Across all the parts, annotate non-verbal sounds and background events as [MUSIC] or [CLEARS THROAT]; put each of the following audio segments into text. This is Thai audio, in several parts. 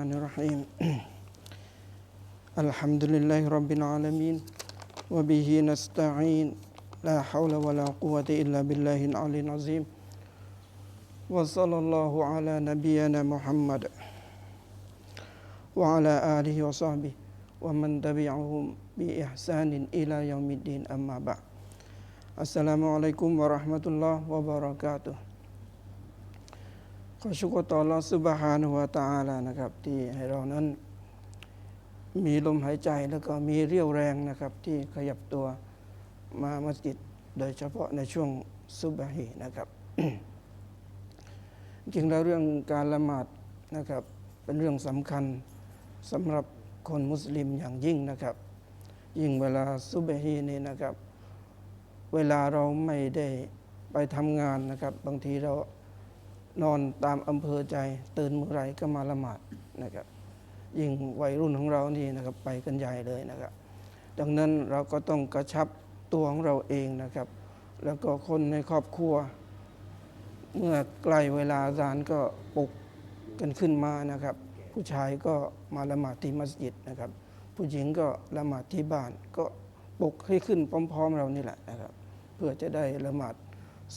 الرحمن الرحيم. [CLEARS THROAT] الحمد لله رب العالمين وبه نستعين. لا حول ولا قوة إلا بالله العلي العظيم. وصلى الله على نبينا محمد وعلى آله وصحبه ومن تبعهم بإحسان إلى يوم الدين. أما بعد السلام عليكم ورحمة الله وبركاته. ขอชุกต่อลอสุบฮานุวาตาอาลานะครับ ที่ให้เรานั้นมีลมหายใจแล้วก็มีเรี่ยวแรงนะครับ ที่ขยับตัวมามัสยิดโดยเฉพาะในช่วงซุบฮีนะครับ จริงแล้วเรื่องการละหมาดนะครับ เป็นเรื่องสำคัญสำหรับคนมุสลิมอย่างยิ่งนะครับ ยิ่งเวลาซุบฮีนี่นะครับ เวลาเราไม่ได้ไปทำงานนะครับ บางทีเรา นอนตามอำเภอใจ ตื่นเมื่อไรก็มาละหมาดนะครับยิ่งวัยรุ่นของเรานี่นะครับไปกันใหญ่เลยนะครับ ดังนั้นเราก็ต้องกระชับตัวของเราเองนะครับ แล้วก็คนในครอบครัว เมื่อใกล้เวลาอาซานก็ปลุกกันขึ้นมานะครับ ผู้ชายก็มาละหมาดที่มัสยิดนะครับ ผู้หญิงก็ละหมาดที่บ้านก็ปลุกให้ขึ้นพร้อม ๆ เรานี่แหละนะครับ เพื่อจะได้ละหมาด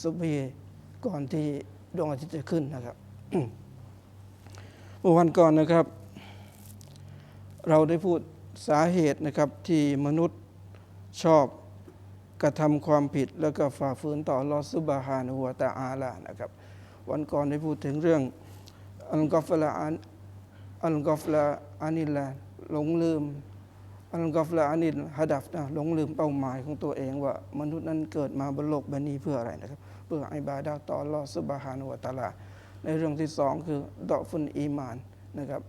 ซุบฮีก่อนที่ ดวงอาทิตย์จะขึ้นนะครับเมื่อวันก่อนนะครับ เราได้พูดสาเหตุนะครับที่มนุษย์ชอบกระทำความผิดแล้วก็ฝ่าฝืนต่อลอฮฺซุบฮานะฮูวะตะอาลานะครับ วันก่อนได้พูดถึงเรื่องอัลกอฟละอันอัลกอฟละอานิลละหลงลืม อัลกอฟละอานิลฮัดัฟนะหลงลืมเป้าหมายของตัวเองว่ามนุษย์นั้นเกิดมาบนโลกใบนี้เพื่ออะไรนะครับ เพื่ออิบาดะห์ต่ออัลลอฮฺซุบฮานะฮูวตาลา ในเรื่องที่สองคือดอกฟุนอีมานนะครับ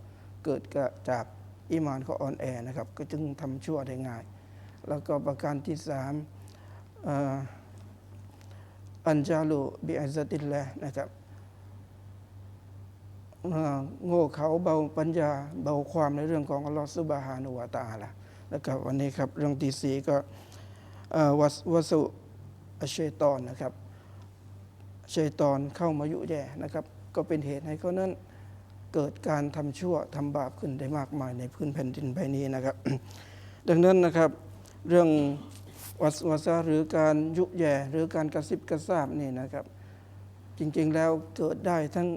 เกิดจากอีมานเขาอ่อนแอนะครับ ก็จึงทำชั่วได้ง่าย แล้วก็ประการที่สามอันจาลุบิอัซติลละนะครับโง่เขาเบาปัญญาเบาความในเรื่องของอัลลอฮฺซุบฮานุวะตาละ แล้วก็วันนี้ครับเรื่องที่สี่ก็วัสวสุอัชชัยตอนนะครับชัยตอนเข้ามายุแย่นะครับ ก็เป็นเหตุให้เขานั้นเกิดการทำชั่วทำบาปขึ้นได้มากมายในพื้นแผ่นดินใบนี้นะครับ ดังนั้นนะครับเรื่องวัสวาสหรือการยุแย่หรือการกระซิบกระซาบนี่นะครับ จริงๆแล้วเกิดได้ทั้ง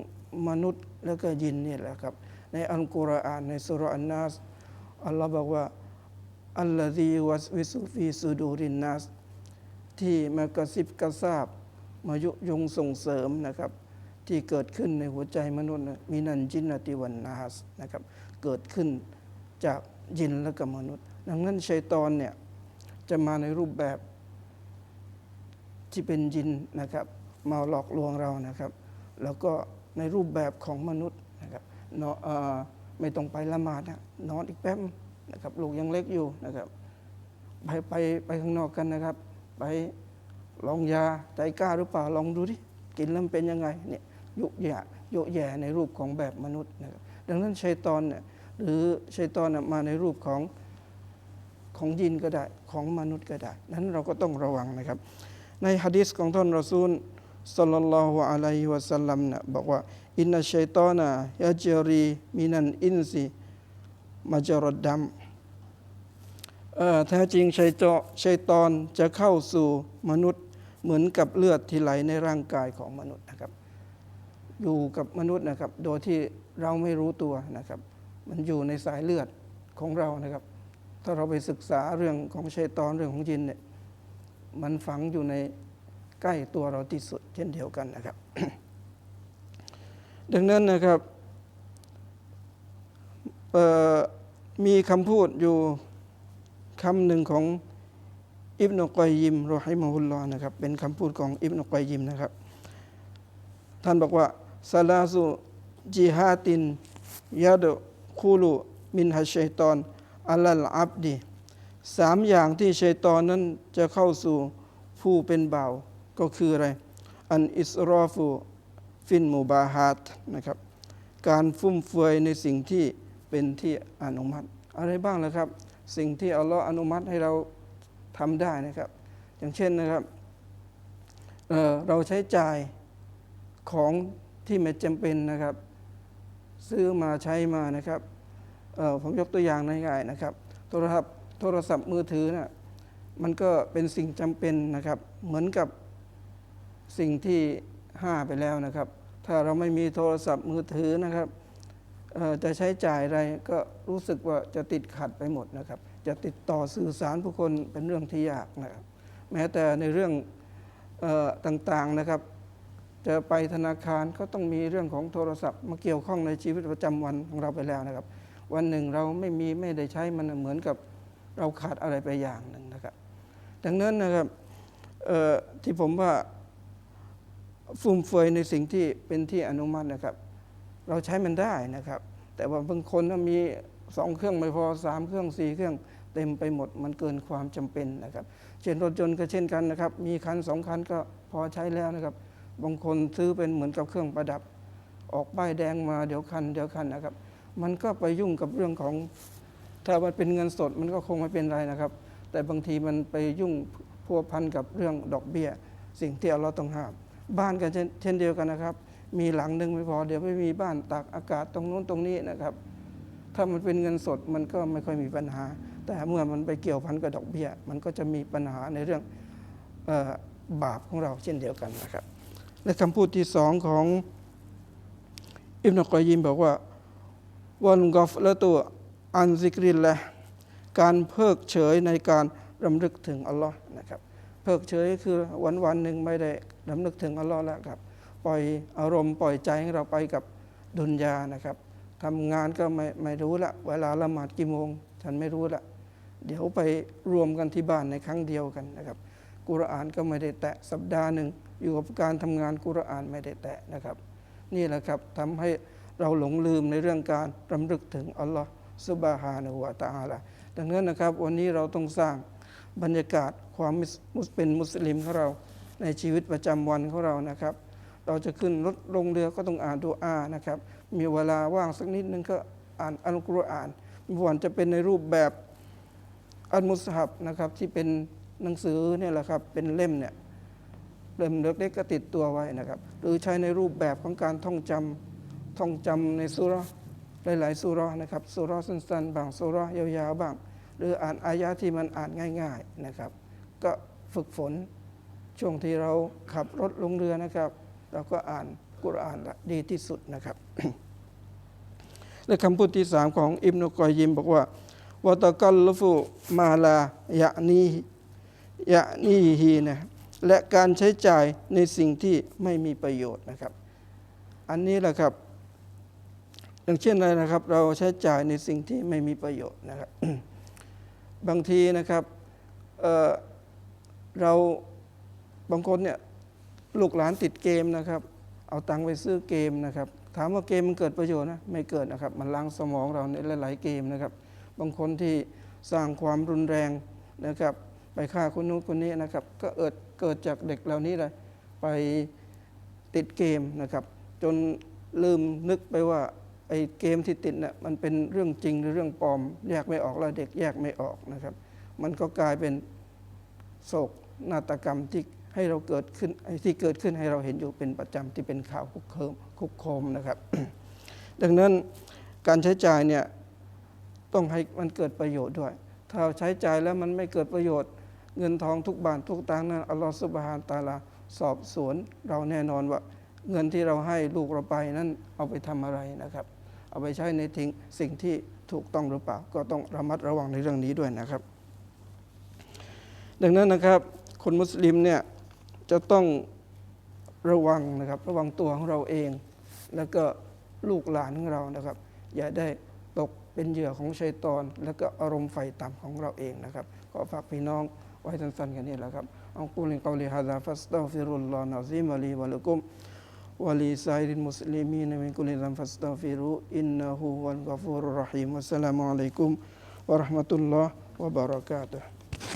มนุษย์แล้วก็ยินนี่แหละครับ ในอัลกุรอานในสุรอันนัสอัลลอฮ์บอกว่า อัลลอฮีวัสวิสุฟีสุดูรินนัสที่มากระซิบกระซาบมายุยงส่งเสริมนะครับ ที่เกิดขึ้นในหัวใจมนุษย์มีนันจินนติวันนาสนะครับ เกิดขึ้นจากยินและกับมนุษย์ ดังนั้นชัยตอนเนี่ยจะมาในรูปแบบที่เป็นยินนะครับ มาหลอกลวงเรานะครับ แล้วก็ในรูปแบบของมนุษย์นะครับเนาะไม่ต้องไปละหมาดนะนอนอีกแป๊บ นะครับลูกยังเล็กอยู่นะครับ ไปไปไปข้างนอกกันนะครับ ไปลองยาใจกล้าหรือเปล่าลองดูดิกินแล้วเป็นยังไงเนี่ยยุแย่ยุแย่ในรูปของแบบมนุษย์นะครับดังนั้นชัยตอนเนี่ยหรือชัยตอนมาในรูปของของยินก็ได้ของมนุษย์ก็ได้ นั้นเราก็ต้องระวังนะครับ ในฮะดิษของท่านรอซูลสัลลัลลอฮุอะลัยฮิวะสัลลัมนะบอกว่าอินนัชชัยตอนะยะจรีมินันอินซี มาจรดดัมเอ่อแท้จริงชัยตอชัยตอนจะเข้าสู่มนุษย์เหมือนกับเลือดที่ไหลในร่างกายของมนุษย์นะครับ อยู่กับมนุษย์นะครับ โดยที่เราไม่รู้ตัวนะครับ มันอยู่ในสายเลือดของเรานะครับ ถ้าเราไปศึกษาเรื่องของชัยตอนเรื่องของยินเนี่ยมันฝังอยู่ในใกล้ตัวเราที่สุดเช่นเดียวกันนะครับ ดังนั้นนะครับ มีคำพูดอยู่คำหนึ่งของอิบนุกอยยิมรอฮิมฮุลลอนะครับ เป็นคำพูดของอิบนุกอยยิมนะครับ ท่านบอกว่าซาลาสุจิฮาตินยาดคูลูมินฮัชชัยตอนอัลลอับดีสามอย่างที่ชัยตอนนั้นจะเข้าสู่ผู้เป็นบ่าวก็คืออะไร อันอิสรอฟูฟินมูบาฮัดนะครับ การฟุ่มเฟือยในสิ่งที่ เป็นที่อนุมัติ อะไรบ้างล่ะครับ สิ่งที่อัลลอฮ์อนุมัติให้เราทำได้นะครับ อย่างเช่นนะครับเเราใช้จ่ายของที่ไม่จำเป็นนะครับ ซื้อมาใช้มานะครับผมยกตัวอย่างง่ายๆนะครับ โทรศัพท์โทรศัพท์มือถือนะ่ะมันก็เป็นสิ่งจำเป็นนะครับ เหมือนกับสิ่งที่ห้าไปแล้วนะครับ ถ้าเราไม่มีโทรศัพท์มือถือนะครับ จะใช้จ่ายอะไรก็รู้สึกว่าจะติดขัดไปหมดนะครับ จะติดต่อสื่อสารผู้คนเป็นเรื่องที่ยากนะครับ แม้แต่ในเรื่องออต่างๆนะครับ จะไปธนาคารก็ต้องมีเรื่องของโทรศัพท์มาเกี่ยวข้องในชีวิตประจำวันของเราไปแล้วนะครับ วันหนึ่งเราไม่มีไม่ได้ใช้มันเหมือนกับเราขาดอะไรไปอย่างหนึ่งนะครับ ดังนั้นนะครับที่ผมว่าฟุ่มเฟือยในสิ่งที่เป็นที่อนุมัตินะครับ เราใช้มันได้นะครับ แต่ว่าบางคนน่ะมีสองเครื่องไม่พอสามเครื่องสี่เครื่องเต็มไปหมดมันเกินความจำเป็นนะครับ เช่นรถยนต์ก็เช่นกันนะครับ มีคันสองคันก็พอใช้แล้วนะครับ บางคนซื้อเป็นเหมือนกับเครื่องประดับ ออกป้ายแดงมาเดี๋ยวคันเดี๋ยวคันนะครับ มันก็ไปยุ่งกับเรื่องของถ้ามันเป็นเงินสดมันก็คงไม่เป็นไรนะครับ แต่บางทีมันไปยุ่งพัวพันกับเรื่องดอกเบี้ย สิ่งที่เราต้องห้าม บ้านกันเช่นเดียวกันนะครับ มีหลังหนึ่งไม่พอ เดี๋ยวไม่มีบ้านตากอากาศตรงนู้นตรงนี้นะครับ ถ้ามันเป็นเงินสดมันก็ไม่ค่อยมีปัญหา แต่เมื่อมันไปเกี่ยวพันกับดอกเบี้ย มันก็จะมีปัญหาในเรื่องออบาปของเราเช่นเดียวกันนะครับ และคำพูดที่สองของอิบนกอยิมบอกว่าวันกอฟและตัวอันซิกรินและการเพิกเฉยในการรำลึกถึงอัลลอฮ์นะครับ เพิกเฉยคือวันวันหนึ่งไม่ได้รำลึกถึงอัลลอฮ์แล้วครับ ปล่อยอารมณ์ปล่อยใจของเราไปกับดุนยานะครับทำงานก็ไม่ไม่รู้ละ เวลาละหมาดกี่โมง ฉันไม่รู้ละ เดี๋ยวไปรวมกันที่บ้านในครั้งเดียวกันนะครับ กุรอานก็ไม่ได้แตะสัปดาห์หนึ่งอยู่กับการทำงานกุรอานไม่ได้แตะนะครับ นี่แหละครับทำให้เราหลงลืมในเรื่องการรำลึกถึงอัลลอฮ์ซุบฮานะฮูวะตะอาลาดังนั้นนะครับ วันนี้เราต้องสร้างบรรยากาศความมุสเป็นมุสลิมของเราในชีวิตประจำวันของเรานะครับ เราจะขึ้นรถลงเรือก็ต้องอ่านดูอานะครับ มีเวลาว่างสักนิดนึงก็อ่านอัลกุรอานไม่ว่าจะเป็นในรูปแบบอัลมุสฮับนะครับที่เป็นหนังสือเนี่ยแหละครับเป็นเล่มเนี่ยเล่มเล็กๆก็ติดตัวไว้นะครับ หรือใช้ในรูปแบบของการท่องจำท่องจำในสุรห์หลายๆสุรห์นะครับสุรห์สั้นๆบางสุรห์ยาวๆบ้าง หรืออ่านอายะที่มันอ่านง่าย ๆนะครับ ก็ฝึกฝนช่วงที่เราขับรถลงเรือนะครับ เราก็อ่านกุรอานละดีที่สุดนะครับ และคำพูดที่สามของอิบนุกอยยิมบอกว่าวตะกัลลฟุมาลายะนียะนีฮีนะและการใช้จ่ายในสิ่งที่ไม่มีประโยชน์นะครับ อันนี้แหละครับ อย่างเช่นอะไรนะครับ เราใช้จ่ายในสิ่งที่ไม่มีประโยชน์นะครับ บางทีนะครับเเราบางคนเนี่ย ลูกหลานติดเกมนะครับ เอาตังค์ไปซื้อเกมนะครับ ถามว่าเกมมันเกิดประโยชน์นะ ไม่เกิดนะครับ มันล้างสมองเราในหลาย ๆ เกมนะครับ บางคนที่สร้างความรุนแรงนะครับ ไปฆ่าคนนู้นคนนี้นะครับ ก็เกิดเกิดจากเด็กเหล่านี้เลยไปติดเกมนะครับ จนลืมนึกไปว่าไอ้เกมที่ติดน่ะมันเป็นเรื่องจริงหรือเรื่องปลอม แยกไม่ออกแล้วเด็กแยกไม่ออกนะครับ มันก็กลายเป็นโศกนาฏกรรมที่ ให้เราเกิดขึ้นไอ้ที่เกิดขึ้นให้เราเห็นอยู่เป็นประจำที่เป็นข่าวคุกเคิมคุกโคมนะครับ ดังนั้นการใช้จ่ายเนี่ยต้องให้มันเกิดประโยชน์ด้วย ถ้าใช้จ่ายแล้วมันไม่เกิดประโยชน์ เงินทองทุกบาททุกตังนั้นอัลลอฮฺสุบฮานตาลาสอบสวนเราแน่นอนว่าเงินที่เราให้ลูกเราไปนั้นเอาไปทำอะไรนะครับ เอาไปใช้ในทิ้งสิ่งที่ถูกต้องหรือเปล่า ก็ต้องระมัดระวังในเรื่องนี้ด้วยนะครับ ดังนั้นนะครับ คนมุสลิมเนี่ย จะต้องระวังนะครับระวังตัวของเราเอง แล้วก็ลูกหลานของเรานะครับ อย่าได้ตกเป็นเหยื่อของชัยตอน แล้วก็อารมณ์ไฟต่ำของเราเองนะครับขอฝากพี่น้องไว้สั้นๆกันนี่แหละครับอัลกุลิกอลิฮะซาฟัสตัฟิรุลลอฮ์นะซีมะลีวะลักุมวะลีซาอิริลมุสลิมีนมิน